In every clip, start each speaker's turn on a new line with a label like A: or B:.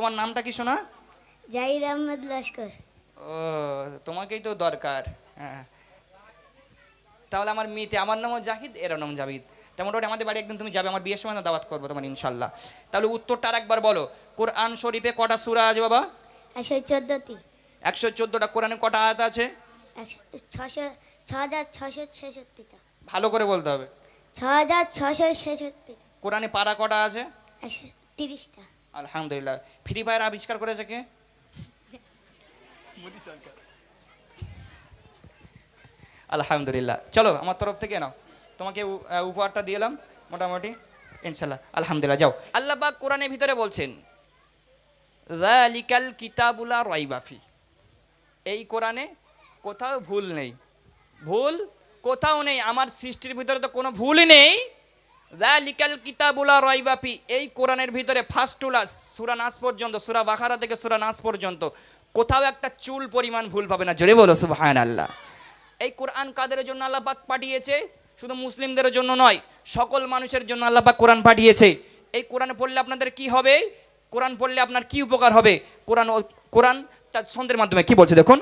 A: তোমার নামটা কি শোনা?
B: জাহির আহমেদ লস্কর।
A: ও তোমাকেই তো দরকার হ্যাঁ। তাহলে আমার মেয়েতে আমার নামও জাহিদ এর নাম জাহিদ তা মোটামুটি আমাদের বাড়ি একদিন তুমি যাবে আমার বিয়ের সময় না দাওয়াত করব তোমার ইনশাল্লাহ। তাহলে উত্তরটা আর একবার বলো কোরআন শরীফে কটা সূরা আছে বাবা?
B: একশো চোদ্দোটি।
A: একশো চোদ্দটা কোরআনে কটা আয়াত আছে?
B: ছশো ছ হাজার ছশো ছেষট্টিটা।
A: ভালো করে বলতে হবে।
B: ছ হাজার ছশো ছেষট্টিটা।
A: কোরআনে পারা কটা আছে?
B: তিরিশটা।
A: আলহামদুলিল্লাহ। ফ্রি ফায়ার আবিষ্কার করেছে কে? আলহামদুলিল্লাহ। চলো আমার তরফ থেকে নাও। তোমাকে উপহারটা দিলাম মোটামুটি। ইনশাল্লাহ আলহামদুলিল্লাহ যাও। আল্লাহ পাক কোরআনের ভিতরে বলছেন যালিকাল কিতাবুলা রাইবাফি এই কোরআনে কোথাও ভুল নেই। ভুল কোথাও নেই। আমার সৃষ্টির ভিতরে তো কোনো ভুলই নেই। যালিকাল কিতাবুলা রাইবাফি এই কোরআনের ভিতরে ফার্স্ট টুলাস সূরা নাস পর্যন্ত, সূরা বাখারা থেকে সূরা নাস পর্যন্ত, কোথাও একটা চুল পরিমাণ ভুল পাবে না, জোরে বলো, সুবহানাল্লাহ। এই কোরআন কাদের জন্য আল্লাহ পাঠিয়েছে? শুধু মুসলিমদের জন্য নয়, সকল মানুষের জন্য আল্লাহ পাক কোরআন পাঠিয়েছে। এই কোরআন পড়লে আপনাদের কি হবে? কোরআন পড়লে আপনার কি উপকার হবে? কোরআন কোরআন তার ছন্দের মাধ্যমে কি বলছে দেখুন?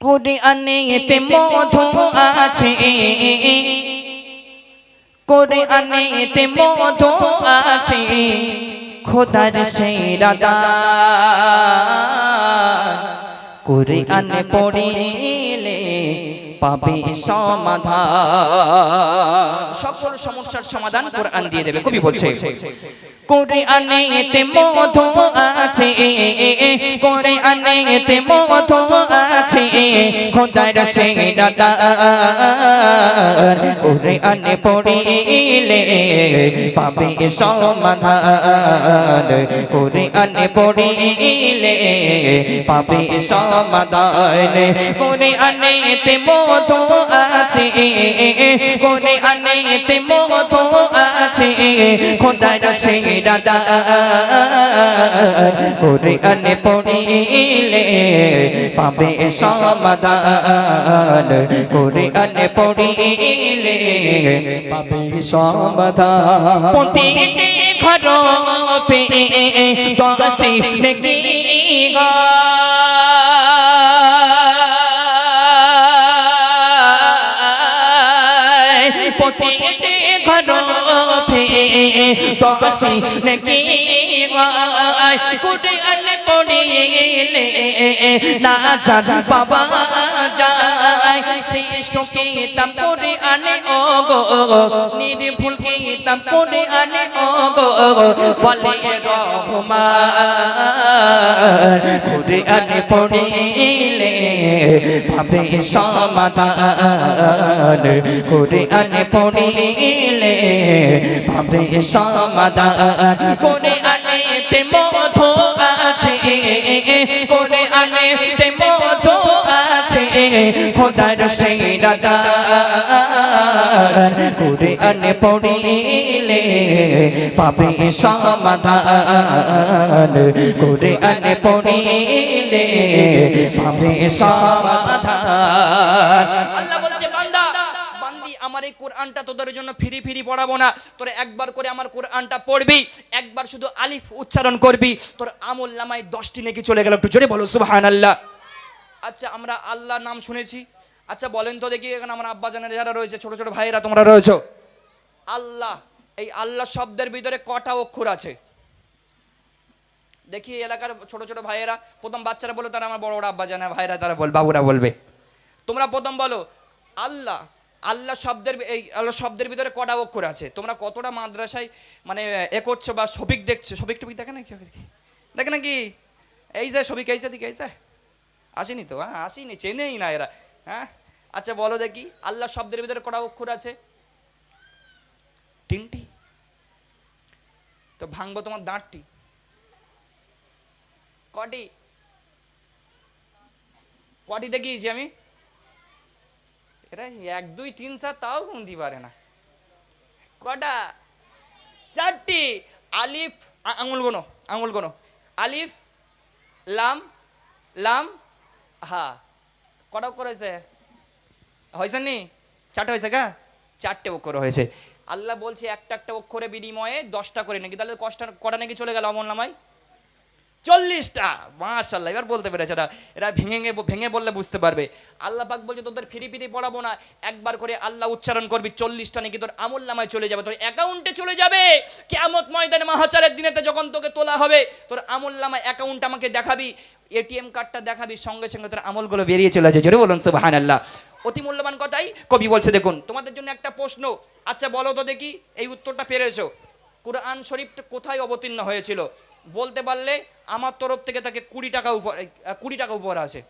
A: কোরআনে মধু আছে। কোরআনে এতে মধু আছে। খোদার সেরা দান কোরআন পড়িলে পাবে সমাধান। সকল সমস্যার সমাধান কোরআন দিয়ে দেবে। কবি বলছে কোরআনে এতে মধু আছে। কোরআনে এতে মধু আছে। খোদার সেরা দান কোরআনে পড়িলে পাবে সমাধান। কোরআনে পড়িলে পাবে সমাধান। কোরআনে তে মধু আছে। কোরআনে তে মধু আছে। খোদার সেরা দান কোরআনে পড়িলে পাবে সমাধান কোরআনে পড়িলে পাবে সমাধান প্রতিটি ঘর পে দশটি নেকি প্রতিটি ঘর পে দশটি নেকি কোরআন পড়িলে। না জান বাবা যায়। শ্রেষ্ঠ কিতাব করে আনে ও গো নির্ভুল কিতাব করে আনে ও গো বলে রহমান করে আনে পড়িলে ভাবে সমাধান। করে আনে পড়িলে ভাবে সমাধান। করে আনে তে মধু আছে করে আনে তে মধু আছে, খোদার সেরা দান করে আনে পড়িলে পাবে সমাধান। করে আনে পড়িলে পাবে সমাধান আল্লাহ বলছে বান্দা বান্দি আমার এই কোরআনটা তোদের জন্য ফিরি ফিরি পড়াবো না। তোরা একবার করে আমার কোরআনটা পড়বি, একবার শুধু আলিফ উচ্চারণ করবি। তোর আমল নামায় দশটি নাকি চলে গেল, একটু জোরে বলো সুবহান আল্লাহ আচ্ছা আমরা আল্লাহ নাম শুনেছি। আচ্ছা বলেন তো দেখি, এখানে আমার আব্বা জানের যারা রয়েছে, ছোট ছোট ভাইয়েরা তোমরা রয়েছো। আল্লাহ, এই আল্লাহ শব্দের ভিতরে কটা অক্ষর আছে? দেখি এলাকার ছোট ছোট ভাইয়েরা, প্রথম বাচ্চারা বলো তারা আমার বড় বড় আব্বা জানে ভাইয়েরা, তারা বল, বাবুরা বলবে। তোমরা প্রথম বলো, আল্লাহ আল্লাহ শব্দের এই আল্লাহ শব্দের ভিতরে কটা অক্ষর আছে? তোমরা কতটা মাদ্রাসায় মানে এ করছ বা সবিক দেখছ? সবিক টবিক দেখে নাকি? দেখে নাকি? এই যে সবিক এই যে দিকে এই যে। আসেনি তো? হ্যাঁ আসেনি, চেনেই না এরা। হ্যাঁ? আচ্ছা বলো দেখি, আল্লাহ শব্দের ভিতরে কটা অক্ষর আছে? তিনটি। তো ভাঙবো তোমার দাঁতটি। কটি? কটি দেখিয়েছি আমি? এরা, এক, দুই, তিন, চার, তাও গুনতে পারে না। কটা? চারটি। আলিফ আঙুল গোনো আঙুল গোনো। আলিফ, লাম লাম, হা। কটা অক্ষর হয়েছে? হয়েছে নি? চারটে হয়েছে গা চারটে অক্ষর হয়েছে। আল্লাহ বলছে, একটা একটা অক্ষরে বিনিময়ে দশটা করে নাকি তাহলে কষ্টা, কটা নাকি চলে গেল অমল নামায়?
C: চল্লিশটা। মাশাল্লাহ এবার বলতে পেরেছে এরা এরা ভেঙে ভেঙে- বললে বুঝতে পারবে। আল্লাহ পাক বলছে, তোদের ফিরি ফিরি পড়াবো না। একবার করে আল্লাহ উচ্চারণ করবি, চল্লিশটা নাকি তোর আমল নামায় চলে যাবে। তোর অ্যাকাউন্টে চলে যাবে। কেমত ময়দানে মাহাচারের দিনেতে যখন তোকে তোলা হবে, তোর আমল নামায় অ্যাকাউন্ট আমাকে দেখাবি এটিএম কার্ডটা দেখাবি, সঙ্গে সঙ্গে তোর আমলগুলো বেরিয়ে চলে যায় জোরে বলুন সুবাহান আল্লাহ অতি মূল্যবান কথাই কবি বলছে, দেখুন, তোমাদের জন্য একটা প্রশ্ন। আচ্ছা বলো তো দেখি, এই উত্তরটা পেরেছ। কোরআন শরীফটা কোথায় অবতীর্ণ হয়েছিল? বলতে পারলে আমার তরফ থেকে তাকে কুড়ি টাকা আহ, কুড়ি টাকা উপর আছে।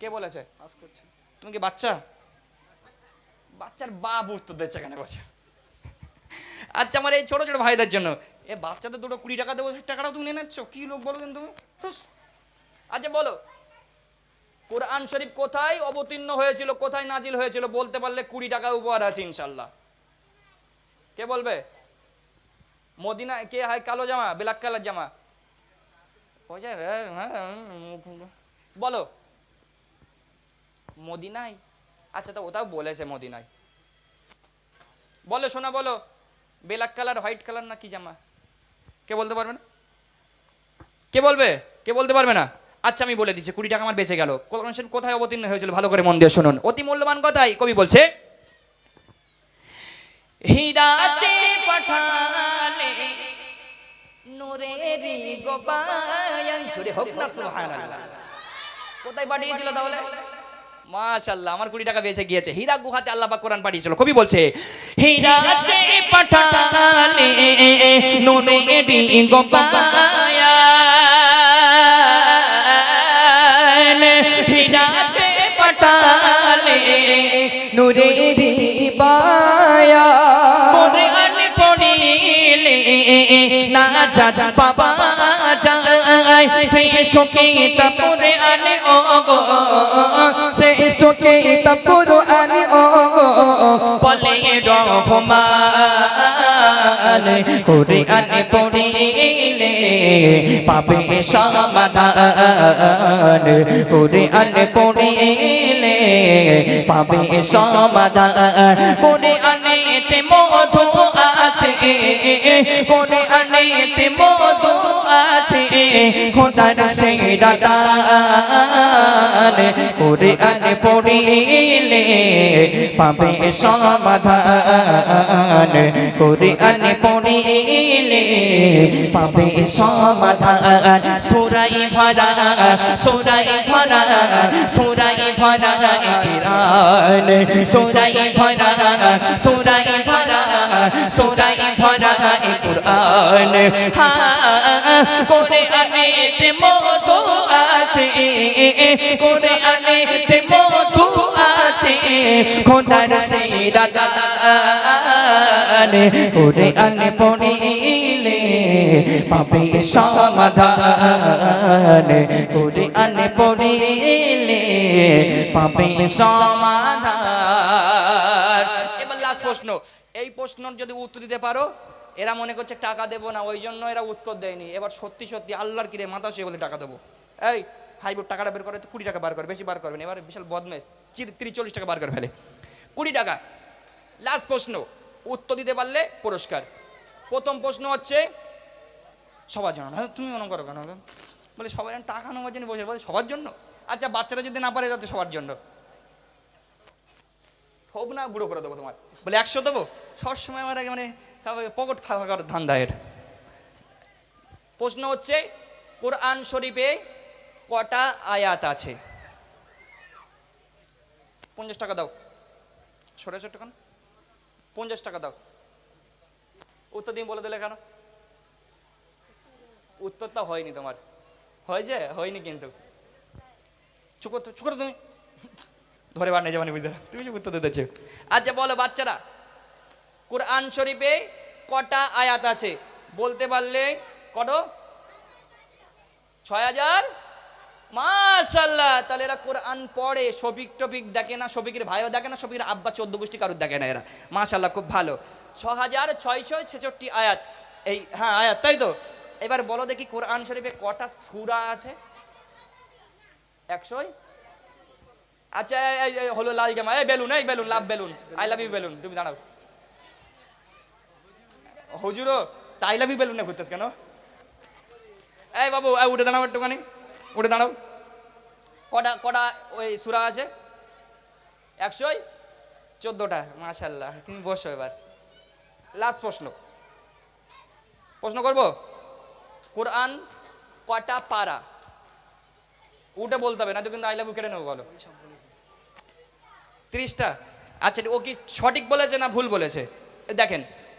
C: কে বলেছে? তুমি কি বাচ্চা? বাচ্চার বাপ উত্তর দিচ্ছে কেন বসে। আচ্ছা আমার এই ছোট ছোট ভাইদের জন্য। এ বাচ্চাদের দুটো কুড়ি টাকা দেবো টাকাটা তুমি নিয়ে নিচ্ছ? কি লোক বলো কিন্তু? আচ্ছা বলো। কোরআন শরীফ কোথায় অবতীর্ণ হয়েছিল কোথায় নাজিল হয়েছিল বলতে পারলে কুড়ি টাকা উপহার আছে ইনশাল্লাহ। কে বলবে? মদিনা কে হয়? কালো জামা ব্ল্যাক কালার জামা? ওই যে, এ, হ্যাঁ, উম, বলো। মদিনায়? আচ্ছা তো ওটাও বলেছে মদিনায়। বলো শোনা বলো। ব্ল্যাক কালার হোয়াইট কালার না কি জামা? কে বলতে পারবে না? কে বলবে? কে বলতে পারবে না? আচ্ছা আমি বলে দিচ্ছি কুড়ি টাকা আমার বেঁচে গেল। শরীফ কোথায় অবতীর্ণ হয়েছিল? ভালো করে মন দিয়ে শুনুন। অতি মূল্যবান কথাই কবি বলছে হীরাতে কোথায় পাঠিয়েছিল তাহলে? মাশাআল্লাহ, আমার কুড়ি টাকা বেঁচে গিয়েছে। হীরা গুহাতে আল্লাহ পাক কোরআন পাঠিয়েছিল। কবি বলছে হীরাতে পাঠালে নূরেরি গোপায়ন যা বাবা যায় শ্রেষ্ঠ কিতাব কোরআন ও গো
A: শ্রেষ্ঠ কিতাব কুরআন ও
C: বলে রহমান কোরআন পড়িলে পাবে সমাধান কোরআন পড়িলে পাবে সমাধান কোরআনেতে মধু আছে কোরআনেতে মধু আছে। খোদার সেরা দান। কোরআন পড়িলে পাবে সমাধান। কোরআন পড়িলে পাবে সমাধান। সুরাই ভরা সুরাই ভরা সুরাই ভরা সুরাই ভরা সুরাই ভরা সুরাই ভরা কুরআন। হ্যাঁ কোরআনেতে মধু আছে কোরআনেতে মধু আছে, খোদার সেরা দান। কোরআন পড়িলে পাবে সমাধান। কোরআন পড়িলে পাবে সমাধান। এবার লাস্ট প্রশ্ন। এই প্রশ্নর যদি উত্তর দিতে পারো এরা মনে করছে টাকা দেবো না, ওই জন্য এরা উত্তর দেয়নি। এবার সত্যি সত্যি আল্লাহর কিরে মাথা সে বলে টাকা দেবো। এই হাইবোর্ড টাকাটা বের করে তো কুড়ি টাকা বার করে, বেশি বার করবেন এবার বিশাল বদমেশ তিরিশ চল্লিশ টাকা বার করে ফেলে। কুড়ি টাকা। লাস্ট প্রশ্ন, উত্তর দিতে পারলে পুরস্কার। প্রথম প্রশ্ন হচ্ছে, সবার জন্য হ্যাঁ তুমি মনে করো কেন? বলে সবার জন্য টাকা নেওয়ার জন্য বসে, বলে সবার জন্য? আচ্ছা বাচ্চারা যদি না পারে তাতে সবার জন্য। থোব না, বুড়ো করে দেবো তোমার বলে একশো দেবো? সবসময় আমার মানে পকেট ফাঁকার ধান্দায়ের প্রশ্ন হচ্ছে, কোরআন শরীফে কটা আয়াত আছে? পঞ্চাশ টাকা দাও। ছোটো, ছোট কেন? পঞ্চাশ টাকা দাও। উত্তর দিন বলে দিলে কেন? উত্তরটা হয়নি তোমার। হয়েছে হয়নি কিন্তু। চুকো তো চুকো তুমি। ধরে বার নিয়ে যাবানি বুঝতে তুমি উত্তর দিতেছো আচ্ছা বলো বাচ্চারা। কোরআন শরীফে কটা আয়াত আছে? বলতে পারলে কত ছয় হাজার? মাশাল্লাহ তাহলে এরা কোরআন পড়ে, শফিক টফিক দেখে না, শফিকের ভাইও দেখে না, শফিকের আব্বা চোদ্দ গোষ্ঠী কারুর দেখে না এরা। মাশাল্লাহ খুব ভালো। ছ হাজার ছয়শো ছেষট্টি আয়াত। এই হ্যাঁ আয়াত, তাই তো? এবার বলো দেখি কোরআন শরীফে কটা সুরা আছে? একশোই? আচ্ছা হলো লাল জামা। এই বেলুন এই balloon, love balloon. I love you balloon, তুমি দাঁড়াও। হুজুরো তাই লাভ ইউ বেলুন না ঘুরতেছ কেন?
A: এই বাবু উঠে দাঁড়াও একটুখানি, উঠে দাঁড়াও। কটা কটা ওই সুরা আছে? একশোই চোদ্দোটা মাশাল্লাহ তুমি বসো এবার। লাস্ট প্রশ্ন। প্রশ্ন করব? কোরআন কটা পারা? উঠে বলতে হবে না তো কিন্তু আই লাভ কেটে নেব, বলো। তিরিশটা। আচ্ছা ও কি সঠিক বলেছে না ভুল বলেছে? দেখেন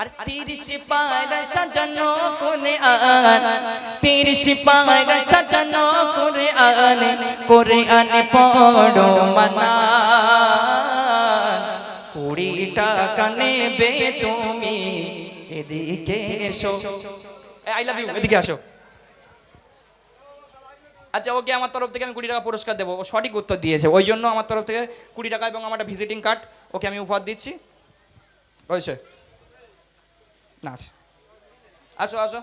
A: আর তিরিশ পায়রা সাজানো করে আন, তিরিশ পায়রা সাজানো করে আন, করে আনে পড়ো মানা। কুড়ি টাকা নেবে তুমি, এদিকে এসো। আই লাভ ইউ এদিকে আসো। আচ্ছা ওকে আমার তরফ থেকে আমি কুড়ি টাকা পুরস্কার দেবো। ও সঠিক উত্তর দিয়েছে। ওই জন্য আমার তরফ থেকে কুড়ি টাকা এবং আমার ভিজিটিং কার্ড ওকে আমি উপহার দিচ্ছি। হয়েছে না আছে। আসো আসো।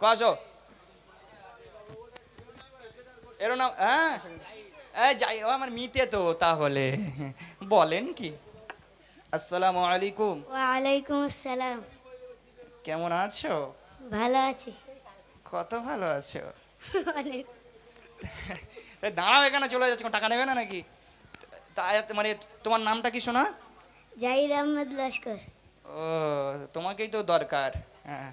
A: ক আসো। এরো না হ্যাঁ এই যাই ও আমার মিতে তো তাহলে। বলেন কি। আসসালামু আলাইকুম।
B: ওয়ালাইকুম আসসালাম।
A: কেমন আছো?
B: ভালো আছি।
A: কত ভালো আছো?
B: অনেক।
A: দাঁড়াও এখানে চলে যাচ্ছে। টাকা নেবে না নাকি? তা মানে তোমার নামটা কি শোনা?
B: জাহির আহমদ লস্কর।
A: ও তোমাকেই তো দরকার। হ্যাঁ।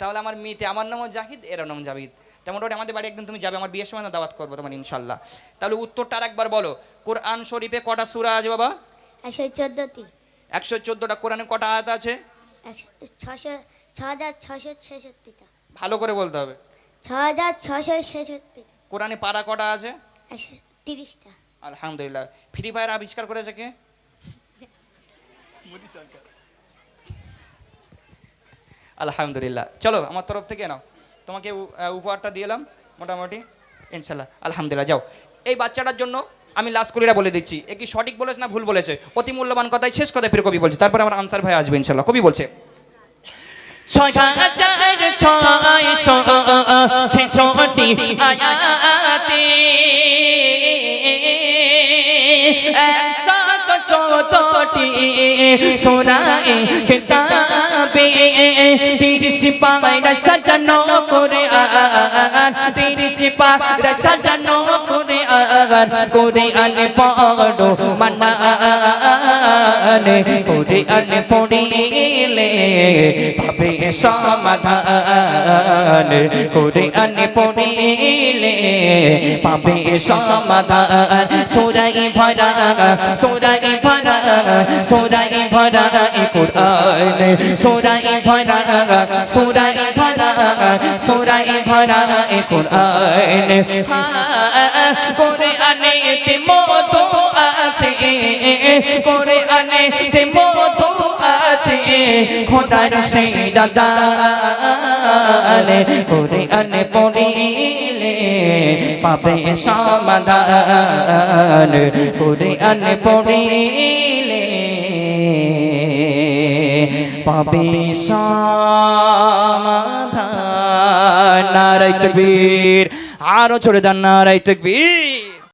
A: তাহলে আমার মেয়েতে আমার নামও জাহিদ এর নাম জাহিদ তা মোটামুটি আমাদের বাড়ি একদিন তুমি যাবে আমার বিয়ের সময় না দাওয়াত করব তোমার ইনশাল্লাহ। তাহলে উত্তরটা আর একবার বলো কোরআন শরীফে কটা সূরা আছে বাবা?
B: একশো চোদ্দোটি।
A: একশো চোদ্দোটা কোরআনে কটা আয়াত আছে?
B: ছশো ছ হাজার ছশো ছেষট্টিটা।
A: ভালো করে বলতে হবে।
B: ছ হাজার ছশো ছেষট্টিটা।
A: কোরআনে পারা কটা আছে?
B: তিরিশটা।
A: আলহামদুলিল্লাহ। ফ্রি ফায়ার আবিষ্কার করেছে কে? আলহামদুলিল্লাহ চলো আমার তরফ থেকে নাও তোমাকে উপহারটা দিলাম মোটামুটি ইনশাল্লাহ আলহামদুলিল্লাহ যাও এই বাচ্চাটার জন্য আমি লাস্ট করিরা বলে দিচ্ছি এ কি সঠিক বলেছে না ভুল বলেছে অতি মূল্যবান কথাই শেষ কথায় ফিরে কবি বলছে তারপরে আমার আনসার ভাই আসবে ইনশাল্লাহ কবি বলছে ছয় হাজার ছয়শো ছেষট্টি আয়াতে একশত সোনায় কিতাবে তিরিশ পায়রা সাজানো করে আন তিরিশ পায়রা সাজানো করে আন করে আনে পড়ো মানা করে আনে পড়িলে পাবে সমাধান, করে আনে পড়িলে পাবে সমাধান সোরাই ভরা সোরাই সোরাই ভরা কোরআন সোরাই ভরা সোরাই ভরা সোরাই ভরা কোরআন করে আনে তে মতো আছে করে আনে তে মতো আছে, খোদার সেই দাদান করে আনে পড়িলে পাবে সমাধান। করে আনে পড়িলে পাবে সমাধান। নারায় তকবীর। আরও চলে দেন নারায় তকবীর।